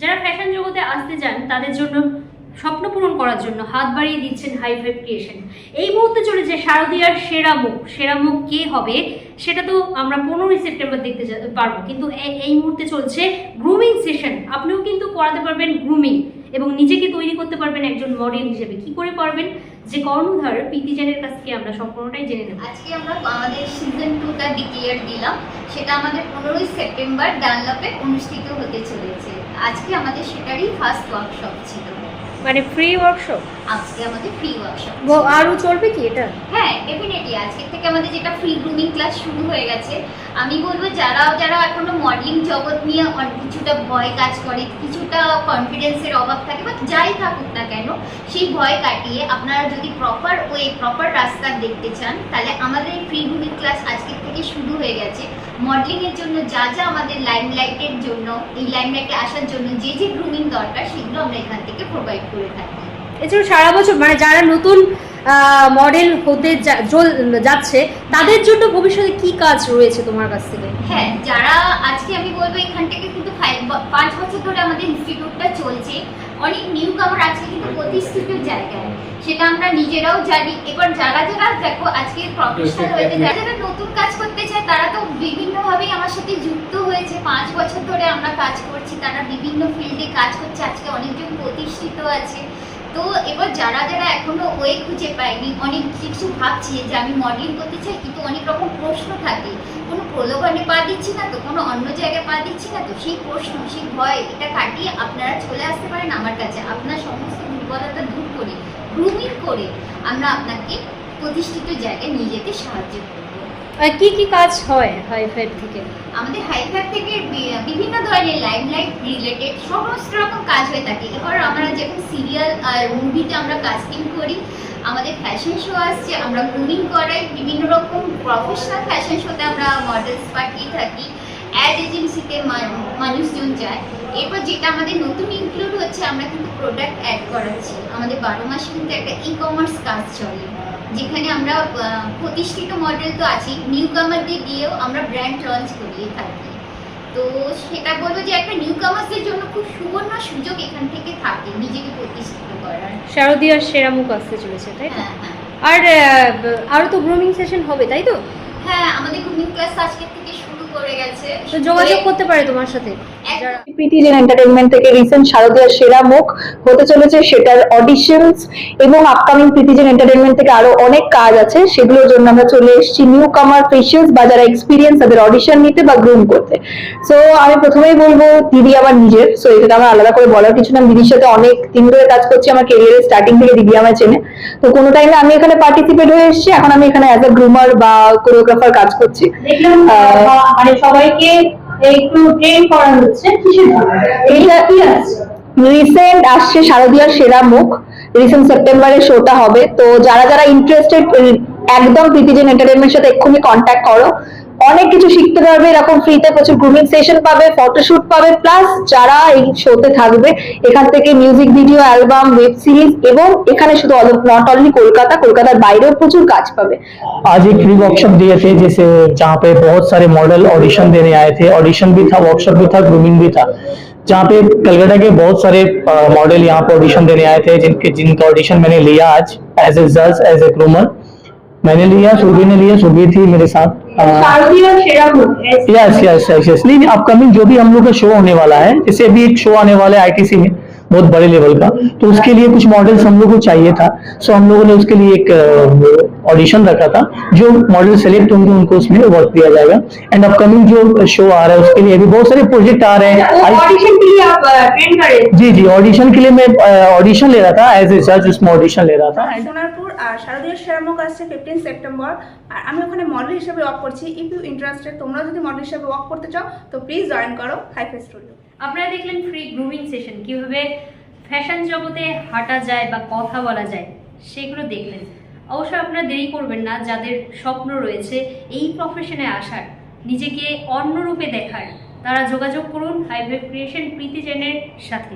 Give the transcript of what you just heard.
যারা ফ্যাশন জগতে আসতে চান, তাদের জন্য স্বপ্ন পূরণ করার জন্য হাত বাড়িয়ে দিচ্ছেন হাই ফাইভ ক্রিয়েশন এই মুহূর্তে চলেছে শারদীয়ার সেরা মুখ। সেরা মুখ কে হবে, সেটা তো আমরা পনেরোই সেপ্টেম্বর দেখতে পারব। কিন্তু এই মুহূর্তে চলছে গ্রুমিং সেশন আপনিও কিন্তু করাতে পারবেন গ্রুমিং এবং নিজেকে তৈরি করতে পারবেন একজন মডেল হিসেবে। কি করে পারবেন? যে কর্ণধার পিতিজানের কাছ থেকে আমরা সম্পূর্ণটাই জেনে নেব। আজকে আমরা আমাদের সিজন টুটা ডিক্লেয়ার দিলাম। সেটা আমাদের পনেরোই সেপ্টেম্বর ডানলপে অনুষ্ঠিত হতে চলেছে। আজকে আমাদের সেটারই ফার্স্ট ওয়ার্কশপ ছিল। মানে ফ্রি ওয়ার্কশপ আজকে আমাদের ফ্রি ওয়ার্কশপ আরও চলবে কি এটা? হ্যাঁ ডেফিনেটলি আজকে থেকে আমাদের যেটা ফ্রি গ্রুমিং ক্লাস শুরু হয়ে গেছে আমি বলব যারা যারা এখনও মডেলিং জগৎ নিয়ে অনেক কিছুটা ভয় কাজ করে কিছুটা কনফিডেন্সের অভাব থাকে বা যাই থাকুক না কেন সেই ভয় কাটিয়ে আপনারা যদি প্রপার ওয়ে প্রপার রাস্তা দেখতে চান তাহলে আমাদের এই ফ্রি গ্রুমিং ক্লাস আজকের থেকে শুরু হয়ে গেছে। মডেলিং এর জন্য যা যা আমাদের লাইমলাইটের জন্য এই লাইমলাইটে আসার জন্য যে যে গ্রুমিং দরকার সেগুলো আমরা এখান থেকে প্রোভাইড করে থাকি। এছাড়া সারা বছর মানে যারা নতুন মডেল হতে যাচ্ছে তাদের জন্য ভবিষ্যতে কি কাজ রয়েছে তোমার কাছ থেকে? হ্যাঁ যারা আজকে আমি বলব এখান থেকে কিন্তু পাঁচ বছর ধরে আমাদের ইনস্টিটিউটটা চলছে। অনেক নিউ কামার আজকে কিন্তু প্রতিষ্ঠিত জায়গায়। সেটা আমরা নিজেরাও জানি। এবার যারা যারা দেখো আজকে প্রফেশনাল হয়েছে যারা যারা নতুন কাজ করতে তারা তো বিভিন্নভাবেই আমার সাথে যুক্ত হয়েছে। পাঁচ বছর ধরে আমরা কাজ করছি, তারা বিভিন্ন ফিল্ডে কাজ করছে, আজকে অনেকজন প্রতিষ্ঠিত আছে। তো এবার যারা যারা এখনও ওয়ে খুঁজে পায়নি, অনেক কিছু ভাবছি যে আমি মডেলিং করতে চাই, কিন্তু অনেক রকম প্রশ্ন থাকে। কোনো প্রলোভনে পা দিচ্ছি না তো, কোনো অন্য জায়গায় পা দিচ্ছি না তো, সেই প্রশ্ন, সেই ভয়, এটা কাটিয়ে আপনারা চলে আসতে পারেন আমার কাছে। আপনার সমস্ত দুর্বলতা দূর করে, গ্রুমিং করে আমরা আপনাকে প্রতিষ্ঠিত জায়গায় নিয়ে যেতে সাহায্য আর কি কি কাজ হয় হাই ফাইভ থেকে? আমাদের হাইফাই থেকে বিভিন্ন ধরনের লাইমলাইট রিলেটেড সমস্ত রকম কাজ হয়ে থাকে। এবার আমরা যখন সিরিয়াল আর মুভিতে আমরা কাস্টিং করি, আমাদের ফ্যাশন শো আসছে, আমরা গ্রুমিং করাই, বিভিন্ন রকম প্রফেশনাল ফ্যাশন শোতে আমরা মডেলস পাঠিয়ে থাকি অ্যাড এজেন্সিতে মানুষজন যায়। এরপর যেটা আমাদের নতুন ইনক্লুড হচ্ছে, আমরা কিন্তু প্রোডাক্ট অ্যাড করাচ্ছি। আমাদের বারো মাস কিন্তু একটা ই কমার্স কাজ চলে। যেখানে আমরা প্রতিষ্ঠিত মডেল তো আছি। নিউ কামারদের দিয়েও আমরা ব্র্যান্ড লঞ্চ করিয়ে থাকি। তো সেটা বলব যে একটা নিউ কামার্সদের জন্য খুব সুবর্ণ সুযোগ এখান থেকে থাকে নিজেকে প্রতিষ্ঠিত করার। শারদীয়ার সেরা মুখ আসতে চলেছে তাই হ্যাঁ হ্যাঁ। আর আরও তো গ্রুমিং সেশন হবে তাই তো? হ্যাঁ আমাদের গ্রুমিং ক্লাস আজকে থেকে শুরু করে গেছে। তো যোগাযোগ করতে পারে তোমার সাথে? প্রীতিজেন এন্টারটেনমেন্ট থেকে রিসেন্ট শারদীয়ার সেরা মুখ হতে চলেছে সেটার অডিশনস এবং আপকামিং প্রীতিজেন এন্টারটেনমেন্ট থেকে আরও অনেক কাজ আছে। সেগুলোর জন্য আমরা চলে এসেছি নিউ কামার ফেশিয়ালস বা যারা এক্সপিরিয়েন্স তাদের অডিশন নিতে বা গ্রুম করতে। সো আমি প্রথমেই বলব দিদি আমার নিজের। সো এটা আমার আলাদা করে বলার কিছু না। দিদির সাথে অনেক দিন ধরে কাজ করছি আমার কেরিয়ারের স্টার্টিং থেকে দিদি আমায় চেনে। তো কোনো টাইমে আমি এখানে পার্টিসিপেট হয়ে এসেছি। এখন আমি এখানে অ্যাজ এ গ্রুমার বা কোরিওগ্রাফার কাজ করছি। মানে সবাইকে একটু ট্রেন হচ্ছে কিসের জন্য? রিসেন্ট আসছে শারদীয়ার সেরা মুখ। রিসেন্ট সেপ্টেম্বরে শোটা হবে। তো যারা যারা ইন্টারেস্টেড একদম প্রীতিজন এন্টারটেনমেন্টের সাথে এক্ষুনি কন্ট্যাক্ট করো। অনেক কিছু শিখতে পারবে এরকম ফ্রিতে প্রচুর গ্রুমিং সেশন পাবে ফটোশুট পাবে প্লাস যারা এই শোতে থাকবে এখান থেকে music video album web series এবং এখানে শুধু নট অনলি কলকাতা কলকাতার বাইরেও প্রচুর কাজ পাবে आज एक फ्री वर्कशॉप दिए थे जैसे जहाँ पे बहुत सारे मॉडल ऑडिशन देने आए थे ऑडिशन भी था वर्कशॉप भी था ग्रूमिंग भी था जहाँ पे कलकत्ता के बहुत सारे मॉडल यहाँ पे ऑडिशन देने आए थे जिनके जिनका ऑडिशन मैंने लिया आज एज ए जज एज ए ग्रूमर मैंने लिया सुरभि ने लिया सुरभि थी मेरे साथ यस यस यस यस नहीं नहीं अपकमिंग जो भी हम लोग का शो होने वाला है, जैसे अभी एक शो आने वाला है आईटीसी में बहुत बड़े लेवल का तो उसके लिए कुछ मॉडल्स हम लोग को चाहिए था सो हम लोगों ने उसके लिए एक ऑडिशन रखा था जो मॉडल सेलेक्ट होंगे उनको उसमें वर्क दिया जाएगा एंड अपकमिंग जो शो आ रहा है उसके लिए भी बहुत सारे प्रोजेक्ट आ रहे हैं I- ऑडिशन के लिए आप ट्रेन करें जी जी ऑडिशन के लिए मैं ऑडिशन ले रहा था एज ए जज उसमें ऑडिशन ले रहा था and- সোনারপুর আর শারদীয় সেরামুখ আসছে ফিফটিন সেপ্টেম্বর আর আমি ওখানে মডেল হিসেবে ওয়ার্ক করছি ইফ ইউ ইন্টারেস্টেড তোমরা যদি মডেল হিসেবে ওয়ার্ক করতে চাও তো প্লিজ জয়েন করো হাইফে স্টুডিও আপনারা দেখলেন ফ্রি গ্রুমিং সেশন কিভাবে ফ্যাশন জগতে হাঁটা যায় বা কথা বলা যায়, সেগুলো দেখলেন। অবশ্যই আপনারা দেরি করবেন না, যাদের স্বপ্ন রয়েছে এই প্রফেশনে আসার, নিজেকে অন্য রূপে দেখার, তারা যোগাযোগ করুন হাইভেব ক্রিয়েশন প্রীতি জেনের সাথে।